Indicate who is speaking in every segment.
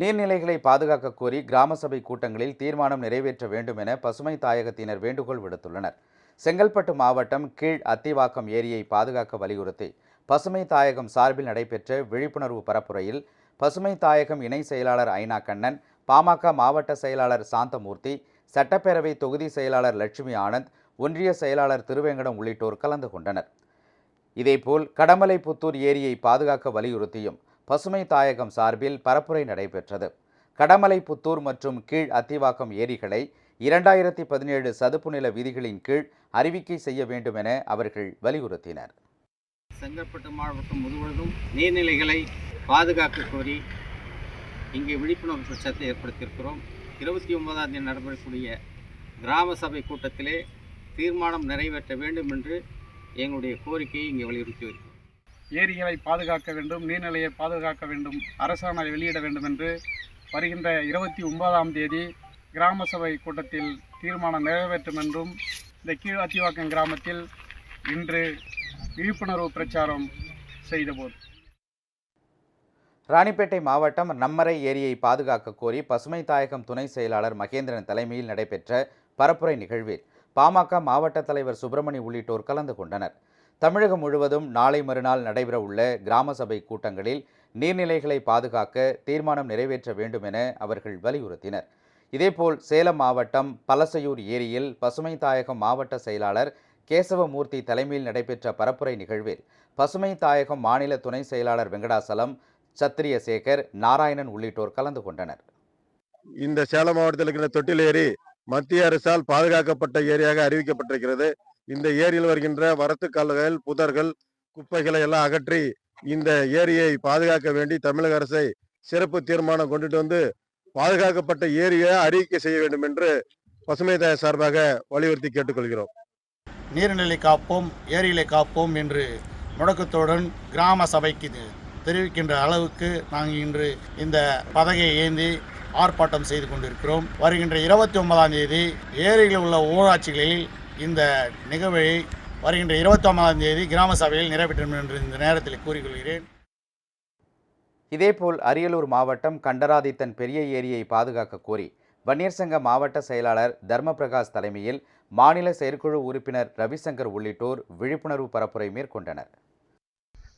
Speaker 1: நீர்நிலைகளை பாதுகாக்க கோரி கிராம சபை கூட்டங்களில் தீர்மானம் நிறைவேற்ற வேண்டும் என பசுமை தாயகத்தினர் வேண்டுகோள் விடுத்துள்ளனர். செங்கல்பட்டு மாவட்டம் கீழ் அத்திவாக்கம் ஏரியை பாதுகாக்க வலியுறுத்தி பசுமை தாயகம் சார்பில் நடைபெற்ற விழிப்புணர்வு பரப்புரையில் பசுமை தாயகம் இணை செயலாளர் ஐனா கண்ணன் பாமக மாவட்ட செயலாளர் சாந்தமூர்த்தி சட்டப்பேரவை தொகுதி செயலாளர் லட்சுமி ஆனந்த் ஒன்றிய செயலாளர் திருவேங்கடம் உள்ளிட்டோர் கலந்து கொண்டனர். இதேபோல் கடமலைப்புத்தூர் ஏரியை பாதுகாக்க வலியுறுத்தியும் பசுமை தாயகம் சார்பில் பரப்புரை நடைபெற்றது. கடமலை புத்தூர் மற்றும் கீழ் அத்திவாக்கம் ஏரிகளை இரண்டாயிரத்தி பதினேழு சதுப்பு நில விதிகளின் கீழ் அறிவிக்கை செய்ய வேண்டும் என அவர்கள் வலியுறுத்தினர்.
Speaker 2: செங்கற்பட்டு மாவட்டம் முழுவதும் நீர்நிலைகளை பாதுகாக்க கோரி இங்கே விழிப்புணர்வு பிரச்சாரத்தை ஏற்படுத்தியிருக்கிறோம். இருபத்தி ஒன்பதாம் தேதி நடைபெறக்கூடிய கிராம சபை கூட்டத்திலே தீர்மானம் நிறைவேற்ற வேண்டும் என்று எங்களுடைய கோரிக்கையை இங்கே வலியுறுத்தி வருகிறோம்.
Speaker 3: ஏரிகளை பாதுகாக்க வேண்டும் நீர்நிலையை பாதுகாக்க வேண்டும் அரசாணை வெளியிட வேண்டும் என்று வருகின்ற இருபத்தி ஒன்பதாம் தேதி கிராம சபை கூட்டத்தில் தீர்மானம் நிறைவேற்றும் என்றும் இந்த கீழ் அத்திவாக்கம் கிராமத்தில் இன்று விழிப்புணர்வு பிரச்சாரம் செய்தபோது.
Speaker 1: ராணிப்பேட்டை மாவட்டம் நம்மரை ஏரியை பாதுகாக்க கோரி பசுமை தாயகம் துணை செயலாளர் மகேந்திரன் தலைமையில் நடைபெற்ற பரப்புரை நிகழ்வில் பாமக மாவட்ட தலைவர் சுப்பிரமணி உள்ளிட்டோர் கலந்து கொண்டனர். தமிழகம் முழுவதும் நாளை மறுநாள் நடைபெறவுள்ள கிராம சபை கூட்டங்களில் நீர்நிலைகளை பாதுகாக்க தீர்மானம் நிறைவேற்ற வேண்டும் என அவர்கள் வலியுறுத்தினர். இதேபோல் சேலம் மாவட்டம் பலசையூர் ஏரியில் பசுமை தாயகம் மாவட்ட செயலாளர் கேசவமூர்த்தி தலைமையில் நடைபெற்ற பரப்புரை நிகழ்வில் பசுமை தாயகம் மாநில துணை செயலாளர் வெங்கடாசலம் சத்திரிய சேகர் நாராயணன் உள்ளிட்டோர் கலந்து கொண்டனர்.
Speaker 4: இந்த சேலம் மாவட்டத்தில் இருக்கிற தொட்டில் ஏரி மத்திய அரசால் பாதுகாக்கப்பட்ட ஏரியாக அறிவிக்கப்பட்டிருக்கிறது. இந்த ஏரியில் வருகின்ற வரத்து புதர்கள் குப்பைகளை எல்லாம் அகற்றி இந்த ஏரியை பாதுகாக்க வேண்டி தமிழக அரசை சிறப்பு தீர்மானம் கொண்டுட்டு வந்து பாதுகாக்கப்பட்ட ஏரியை அறிவிக்கை செய்ய வேண்டும் என்று பசுமை தாய சார்பாக வலியுறுத்தி கேட்டுக்கொள்கிறோம்.
Speaker 5: நீர்நிலை காப்போம் ஏரிகளை காப்போம் என்று முழக்கத்துடன் கிராம சபைக்கு தெரிவிக்கின்ற அளவுக்கு நாங்கள் இன்று இந்த பதகையை ஏந்தி ஆர்ப்பாட்டம் செய்து கொண்டிருக்கிறோம். வருகின்ற இருபத்தி ஒன்பதாம் தேதி ஏரியில் உள்ள ஊராட்சிகளில் இந்த நிகழ்வை வருகின்ற இருபத்தி ஒன்பதாம் தேதி கிராம சபையில் நிறைவேற்றும் என்று இந்த நேரத்தில் கூறிக்கொள்கிறேன்.
Speaker 1: இதேபோல் அரியலூர் மாவட்டம் கண்டராதித்தன் பெரிய ஏரியை பாதுகாக்க கோரி வன்னியர் சங்க மாவட்ட செயலாளர் தர்மபிரகாஷ் தலைமையில் மாநில செயற்குழு உறுப்பினர் ரவிசங்கர் உள்ளிட்டோர் விழிப்புணர்வு பரப்புரை மேற்கொண்டனர்.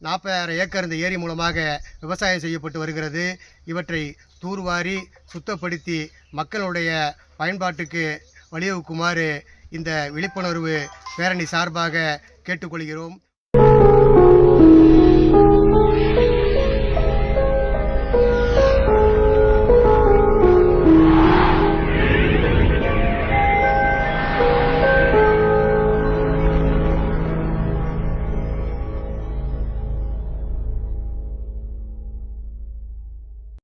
Speaker 6: நாற்பதாயிரம் ஏக்கர் இந்த ஏரி மூலமாக விவசாயம் செய்யப்பட்டு வருகிறது. இவற்றை தூர்வாரி சுத்தப்படுத்தி மக்களுடைய பயன்பாட்டுக்கு வழிவகுக்குமாறு இந்த விழிப்புணர்வு பேரணி சார்பாக கேட்டுக்கொள்கிறோம்.